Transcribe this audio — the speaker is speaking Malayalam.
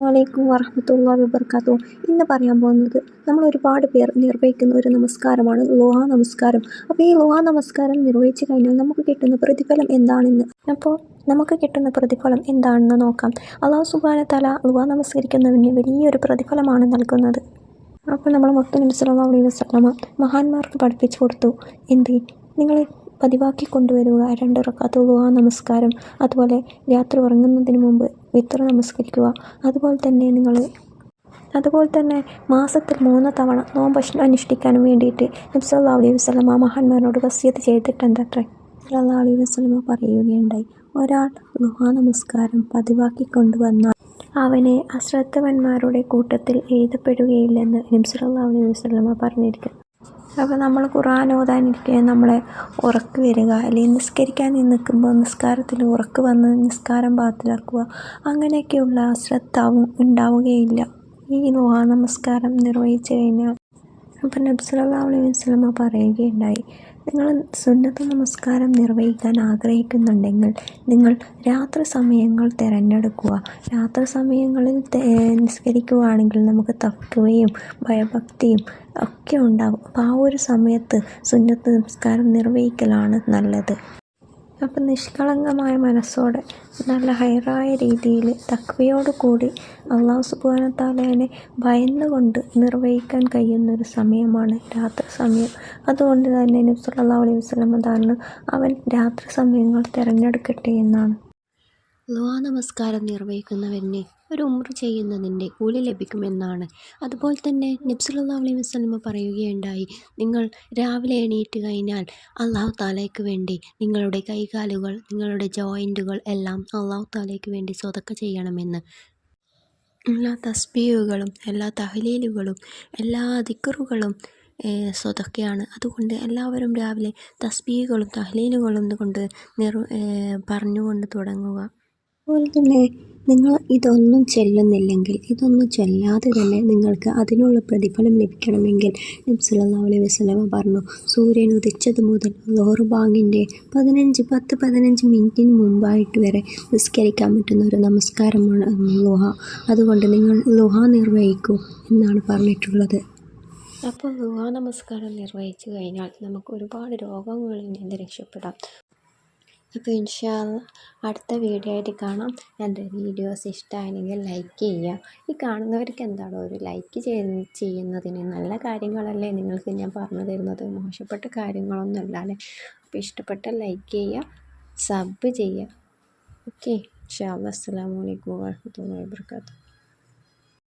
വലൈക്കും വറഹമത്തുള്ള വിബർക്കാത്തു. ഇന്ന് പറയാൻ പോകുന്നത് നമ്മൾ ഒരുപാട് പേർ നിർവഹിക്കുന്ന ഒരു നമസ്കാരമാണ് ലോഹ നമസ്കാരം. അപ്പോൾ ഈ ലോഹ നമസ്കാരം നിർവഹിച്ചു കഴിഞ്ഞാൽ നമുക്ക് കിട്ടുന്ന പ്രതിഫലം എന്താണെന്ന്? അപ്പോൾ നമുക്ക് കിട്ടുന്ന പ്രതിഫലം എന്താണെന്ന് നോക്കാം. അള്ളാഹു സുബാന തല ലോഹ നമസ്കരിക്കുന്നതിന് വലിയൊരു പ്രതിഫലമാണ് നൽകുന്നത്. അപ്പോൾ നമ്മൾ മൊത്തം നബി സല്ലല്ലാഹു അലൈഹി വസ്ലമ മഹാന്മാർക്ക് പഠിപ്പിച്ചു കൊടുത്തു. എന്ത്? നിങ്ങൾ പതിവാക്കി കൊണ്ടുവരിക രണ്ട് റക്കാത്ത് നമസ്കാരം. അതുപോലെ രാത്രി ഉറങ്ങുന്നതിന് മുമ്പ് വിത്ര നമസ്കരിക്കുക. അതുപോലെ തന്നെ നിങ്ങൾ അതുപോലെ തന്നെ മാസത്തിൽ മൂന്ന് തവണ നോമ്പ് അനുഷ്ഠിക്കാനും വേണ്ടിയിട്ട് നബ്സല്ലാ അലൈഹി വസല്ലമ മഹാന്മാരോട് വസിയത്ത് ചെയ്തിട്ടുണ്ടത്രേ സല്ലല്ലാഹു അലൈഹി വസ്ലമ പറയുകയുണ്ടായി ഒരാൾ ളുഹാ നമസ്കാരം പതിവാക്കി കൊണ്ടുവന്നാൽ അവനെ അശ്രദ്ധവന്മാരുടെ കൂട്ടത്തിൽ എഴുതപ്പെടുകയില്ലെന്ന് നബ്സല്ലാ അലൈഹി വസല്ലമ പറഞ്ഞിരിക്കുന്നു. അപ്പോൾ നമ്മൾ ഖുർആൻ ഓതാനിരിക്കുക നമ്മളെ ഉറക്ക് വരിക അല്ലെങ്കിൽ നിസ്കരിക്കാൻ നിൽക്കുമ്പോൾ നിസ്കാരത്തിൽ ഉറക്ക് വന്ന് നിസ്കാരം പാത്തിലാക്കുക അങ്ങനെയൊക്കെയുള്ള അശ്രദ്ധ ഉണ്ടാവുകയില്ല. ഈ നമസ്കാരം നിർവഹിച്ച് കഴിഞ്ഞാൽ അപ്പം നബി സല്ലല്ലാഹു പറയുകയുണ്ടായി. നിങ്ങൾ സുന്നത്ത് നമസ്കാരം നിർവഹിക്കാൻ ആഗ്രഹിക്കുന്നുണ്ടെങ്കിൽ നിങ്ങൾ രാത്രി സമയങ്ങൾ തിരഞ്ഞെടുക്കുക. രാത്രി സമയങ്ങളിൽ നിസ്കരിക്കുകയാണെങ്കിൽ നമുക്ക് തക്കവയും ഭയഭക്തിയും ഒക്കെ ഉണ്ടാകും അപ്പോൾ ആ ഒരു സമയത്ത് സുന്നത്ത് നമസ്കാരം നിർവഹിക്കലാണ് നല്ലത്. അപ്പം നിഷ്കളങ്കമായ മനസ്സോടെ നല്ല ഹൈറായ രീതിയിൽ തക്വയോട് കൂടി അള്ളാഹു സുബാനത്താലേനെ ഭയന്നുകൊണ്ട് നിർവഹിക്കാൻ കഴിയുന്നൊരു സമയമാണ് രാത്രി സമയം. അതുകൊണ്ട് തന്നെ നബി സല്ലല്ലാഹു അലൈഹി വസല്ലം താരണം അവൻ രാത്രി സമയങ്ങൾ തിരഞ്ഞെടുക്കട്ടെ എന്നാണ്. ലുഹാ നമസ്കാരം നിർവഹിക്കുന്നവന് ഒരു ഉമ്ര ചെയ്യുന്നതിന്റെ കൂലി ലഭിക്കുമെന്നാണ്. അതുപോലെ തന്നെ നബ്സുല്ലാ അലൈഹി വസ്ലമ പറയുകയുണ്ടായി നിങ്ങൾ രാവിലെ എണീറ്റ് കഴിഞ്ഞാൽ അള്ളാഹു താലയ്ക്ക് വേണ്ടി നിങ്ങളുടെ കൈകാലുകൾ നിങ്ങളുടെ ജോയിന്റുകൾ എല്ലാം അള്ളാഹു താലയ്ക്ക് വേണ്ടി സ്വതക്ക ചെയ്യണമെന്ന്. എല്ലാ തസ്ബീഹുകളും എല്ലാ തഹലീലുകളും എല്ലാ ദിക്കറുകളും സ്വതക്കെയാണ്. അതുകൊണ്ട് എല്ലാവരും രാവിലെ തസ്ബീഹുകളും തഹലീലുകളും കൊണ്ട് നിർ പറഞ്ഞുകൊണ്ട് തുടങ്ങുക. അതുപോലെ തന്നെ നിങ്ങൾ ഇതൊന്നും ചെല്ലുന്നില്ലെങ്കിൽ ഇതൊന്നും ചെല്ലാതെ തന്നെ നിങ്ങൾക്ക് അതിനുള്ള പ്രതിഫലം ലഭിക്കണമെങ്കിൽ നബി സല്ലല്ലാഹു അലൈഹി വസ്ലമ പറഞ്ഞു സൂര്യൻ ഉദിച്ചത് മുതൽ ലോഹർ ബാങ്കിന്റെ പതിനഞ്ച് പത്ത് പതിനഞ്ച് മിനിറ്റിന് മുമ്പായിട്ട് വരെ നിസ്കരിക്കാൻ പറ്റുന്ന ഒരു നമസ്കാരമാണ് ലോഹ. അതുകൊണ്ട് നിങ്ങൾ ലോഹ നിർവഹിക്കൂ എന്നാണ് പറഞ്ഞിട്ടുള്ളത്. അപ്പോൾ ലോഹ നമസ്കാരം നിർവഹിച്ചു കഴിഞ്ഞാൽ നമുക്ക് ഒരുപാട് രോഗങ്ങളിൽ നിന്ന് രക്ഷപ്പെടാം. അപ്പോൾ ഇൻഷാ അടുത്ത വീഡിയോ ആയിട്ട് കാണാം. എന്റെ വീഡിയോസ് ഇഷ്ടമായെങ്കിൽ ലൈക്ക് ചെയ്യുക. ഈ കാണുന്നവർക്ക് എന്താണ് ഒരു ലൈക്ക് ചെയ്യുന്നതിന് നല്ല കാര്യങ്ങളല്ലേ? നിങ്ങൾക്ക് ഞാൻ പറഞ്ഞു തരുന്നത് മോശപ്പെട്ട കാര്യങ്ങളൊന്നും അല്ലേ? അപ്പോൾ ഇഷ്ടപ്പെട്ട ലൈക്ക് ചെയ്യുക സബ് ചെയ്യുക. ഓക്കെ. ഇൻഷാ അസ്സാം വലൈക്കും വാഹമത്തല്ലാ വാബർക്കാത്തു